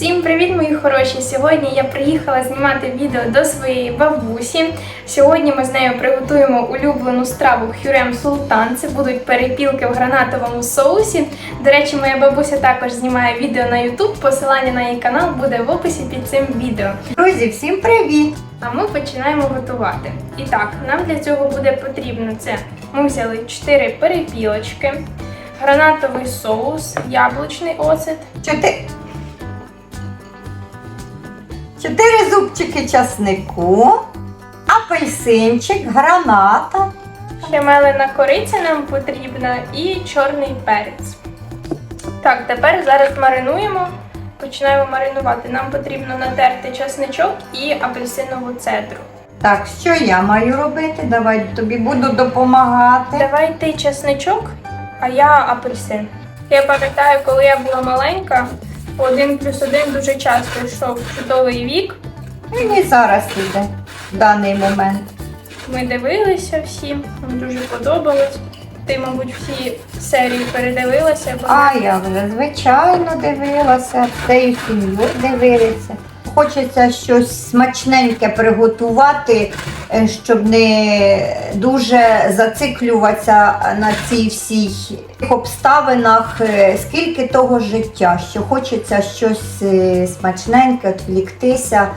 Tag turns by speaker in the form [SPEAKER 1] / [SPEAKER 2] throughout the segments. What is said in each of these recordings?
[SPEAKER 1] Всім привіт, мої хороші! Сьогодні я приїхала знімати відео до своєї бабусі. Сьогодні ми з нею приготуємо улюблену страву хюрем султан. Це будуть перепілки в гранатовому соусі. До речі, моя бабуся також знімає відео на YouTube. Посилання на її канал буде в описі під цим відео.
[SPEAKER 2] Друзі, всім привіт!
[SPEAKER 1] А ми починаємо готувати. І так, нам для цього буде потрібно це. Ми взяли 4 перепілочки, гранатовий соус, яблучний оцет,
[SPEAKER 2] Чотири... Чотири зубчики часнику, апельсинчик, граната.
[SPEAKER 1] Ще кориця нам потрібна і чорний перець. Так, тепер зараз маринуємо. Починаємо маринувати. Нам потрібно натерти чесничок і апельсинову цедру.
[SPEAKER 2] Так, що я маю робити? Давай тобі буду допомагати.
[SPEAKER 1] Давай ти чесничок, а я апельсин. Я пам'ятаю, коли я була маленька, один плюс один дуже часто йшов чудовий вік.
[SPEAKER 2] Мені зараз іде в даний момент.
[SPEAKER 1] Ми дивилися всі, нам дуже подобалось. Ти, мабуть, всі серії передивилася, бо
[SPEAKER 2] А я вже звичайно дивилася, всею сім'ю дивилися. Хочеться щось смачненьке приготувати, щоб не дуже зациклюватися на цій всій обставинах, е, скільки того життя, що хочеться щось е, смачненьке, відвліктися.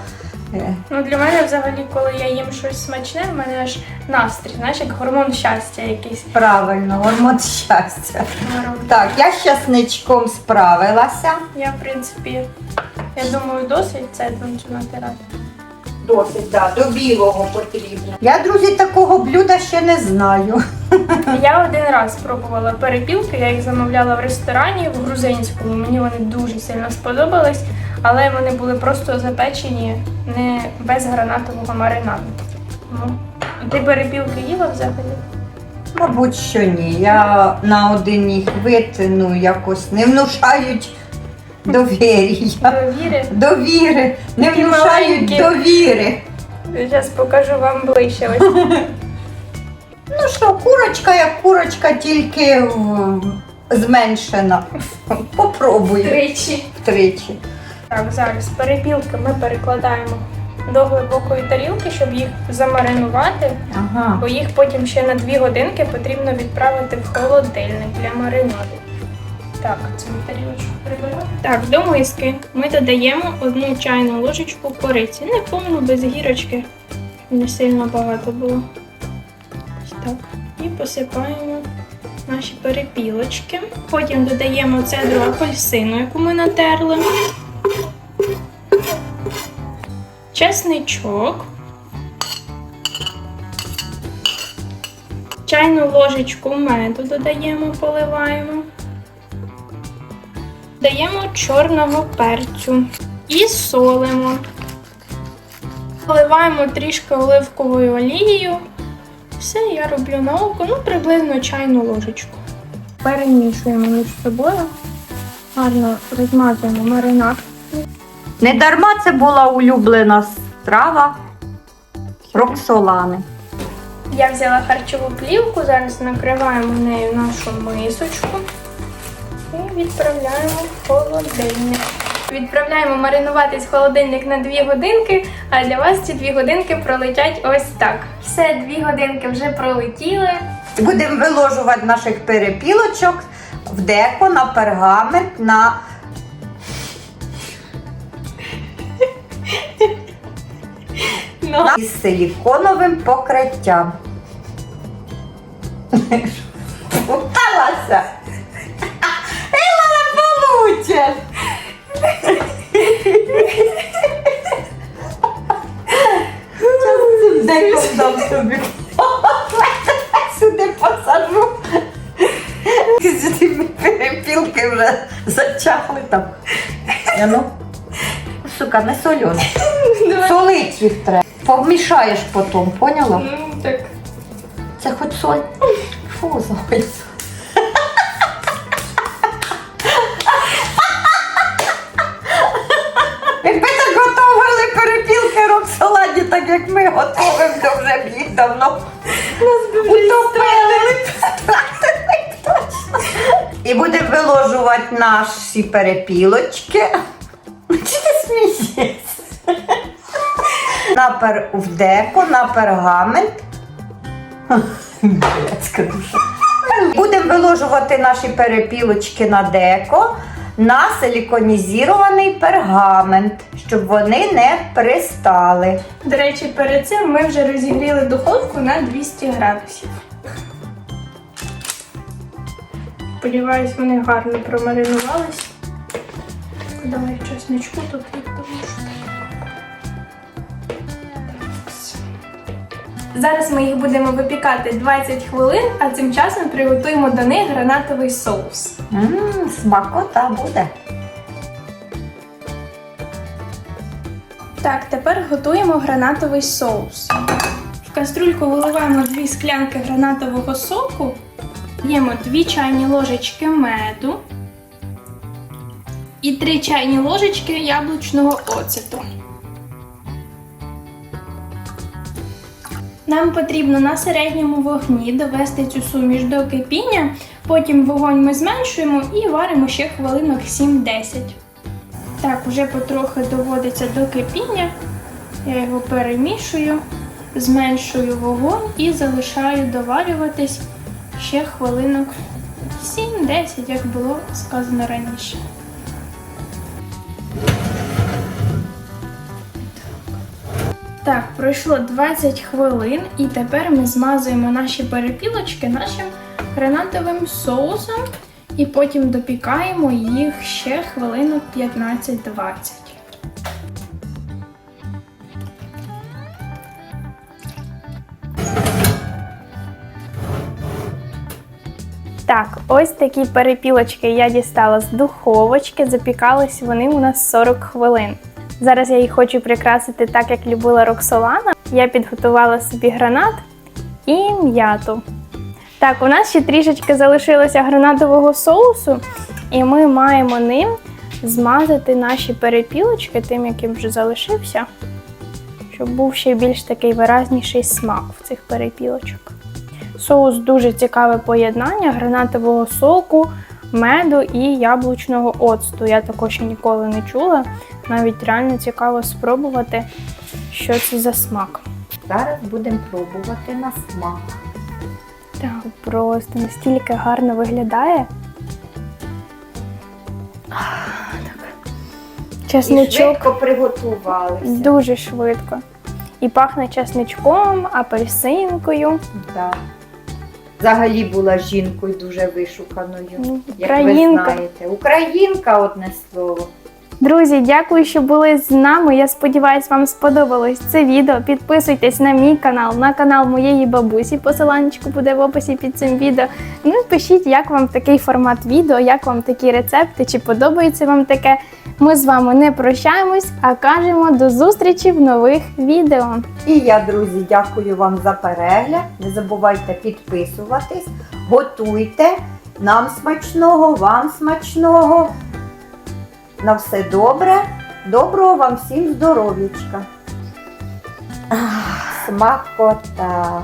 [SPEAKER 2] Е,
[SPEAKER 1] Ну, для мене взагалі, коли я їм щось смачне, в мене аж настрій, знаєш, як гормон щастя якийсь.
[SPEAKER 2] Правильно, гормон щастя.
[SPEAKER 1] наробить.
[SPEAKER 2] Так, я з часничком справилася.
[SPEAKER 1] Я, в принципі, я думаю, досить це цю натирати.
[SPEAKER 2] Досить, так, до білого потрібно. Я, друзі, такого блюда ще не знаю.
[SPEAKER 1] Я один раз пробувала перепілки, я їх замовляла в ресторані в грузинському. Мені вони дуже сильно сподобались, але вони були просто запечені не без гранатового маринаду. Ну, ти перепілки їла взагалі?
[SPEAKER 2] Мабуть, що ні. Я на один їх вид ну, якось не внушають довір'я.
[SPEAKER 1] Довіри?
[SPEAKER 2] Довіри. Не
[SPEAKER 1] Такі
[SPEAKER 2] внушають
[SPEAKER 1] маленькі.
[SPEAKER 2] довіри.
[SPEAKER 1] Зараз покажу вам ближче. Ось
[SPEAKER 2] Ну що, курочка як курочка, тільки м, зменшена. Попробуй
[SPEAKER 1] тричі.
[SPEAKER 2] втричі.
[SPEAKER 1] Так, зараз перепілки ми перекладаємо до глибокої тарілки, щоб їх замаринувати,
[SPEAKER 2] Ага.
[SPEAKER 1] бо їх потім ще на 2 годинки потрібно відправити в холодильник для маринаду. Так, цю тарілочку приберемо. Так, до миски ми додаємо одну чайну ложечку кориці. Не повну без гірочки, не сильно багато було. Ось так. І посипаємо наші перепілочки. Потім додаємо цедру апельсину, яку ми натерли. Чесничок. Чайну ложечку меду додаємо, поливаємо. Даємо чорного перцю і солимо. Поливаємо трішки оливковою олією. Все я роблю на око, ну приблизно чайну ложечку. Перемішуємо між собою. Гарно розмазуємо маринад.
[SPEAKER 2] Не дарма це була улюблена страва Роксолани.
[SPEAKER 1] Я взяла харчову плівку, зараз накриваємо нею нашу мисочку і відправляємо в холодильник. Відправляємо маринуватись в холодильник на 2 годинки, а для вас ці 2 годинки пролетять ось так. Все, 2 годинки вже пролетіли.
[SPEAKER 2] Будемо виложувати наших перепілочок в деко, на пергамент, на
[SPEAKER 1] Ну,
[SPEAKER 2] із силіконовим покриттям. Упалася. Деком дам тобі. Сюди посажу. Перепілки вже зачахли там. Я ну, сука, не солено. Солить їх треба. Помішаєш потім, поняла?
[SPEAKER 1] ну так.
[SPEAKER 2] Це хоч соль. Фу, зайця. так як ми готовимося вже б'їть давно. Утопили. І будемо виложувати наші перепілочки. Чи ти смієшся? Напер в деко, на пергамент. Будемо виложувати наші перепілочки на деко на силіконізірований пергамент, щоб вони не пристали.
[SPEAKER 1] До речі, перед цим ми вже розігріли духовку на 200 градусів. Сподіваюсь, вони гарно промаринувались. Давай чесничку тут відтовшу. Зараз ми їх будемо випікати 20 хвилин, а цим часом приготуємо до них гранатовий соус.
[SPEAKER 2] Ммм, смакота буде.
[SPEAKER 1] Так, тепер готуємо гранатовий соус. В каструльку виливаємо 2 склянки гранатового соку, даємо 2 чайні ложечки меду і 3 чайні ложечки яблучного оцету. Нам потрібно на середньому вогні довести цю суміш до кипіння, потім вогонь ми зменшуємо і варимо ще хвилинок 7-10. Так, вже потрохи доводиться до кипіння. Я його перемішую, зменшую вогонь і залишаю доварюватись ще хвилинок 7-10, як було сказано раніше. Так, пройшло 20 хвилин, і тепер ми змазуємо наші перепілочки нашим гранатовим соусом і потім допікаємо їх ще хвилинок 15-20. Так, ось такі перепілочки я дістала з духовочки. Запікались вони у нас 40 хвилин. Зараз я їх хочу прикрасити так, як любила Роксолана. Я підготувала собі гранат і м'яту. Так, у нас ще трішечки залишилося гранатового соусу, і ми маємо ним змазати наші перепілочки, тим, яким вже залишився, щоб був ще більш такий виразніший смак в цих перепілочок. Соус дуже цікаве поєднання гранатового соку, меду і яблучного оцту. Я також ще ніколи не чула. Навіть реально цікаво спробувати, що це за смак.
[SPEAKER 2] Зараз будемо пробувати на смак.
[SPEAKER 1] Так, просто настільки гарно виглядає. Так.
[SPEAKER 2] І швидко приготувалися.
[SPEAKER 1] дуже швидко. І пахне чесничком, апельсинкою.
[SPEAKER 2] Да. Взагалі була жінкою дуже вишуканою.
[SPEAKER 1] Ну,
[SPEAKER 2] Як ви знаєте. Українка одне слово.
[SPEAKER 1] Друзі, дякую, що були з нами. Я сподіваюся, вам сподобалось це відео. Підписуйтесь на мій канал, на канал моєї бабусі. Посиланнячку буде в описі під цим відео. Ну і пишіть, як вам такий формат відео, як вам такі рецепти, чи подобається вам таке. Ми з вами не прощаємось, а кажемо до зустрічі в нових відео.
[SPEAKER 2] І я, друзі, дякую вам за перегляд. Не забувайте підписуватись, готуйте. Нам смачного, вам смачного. На все добре. Доброго вам всім здоров'ячка. Смакота.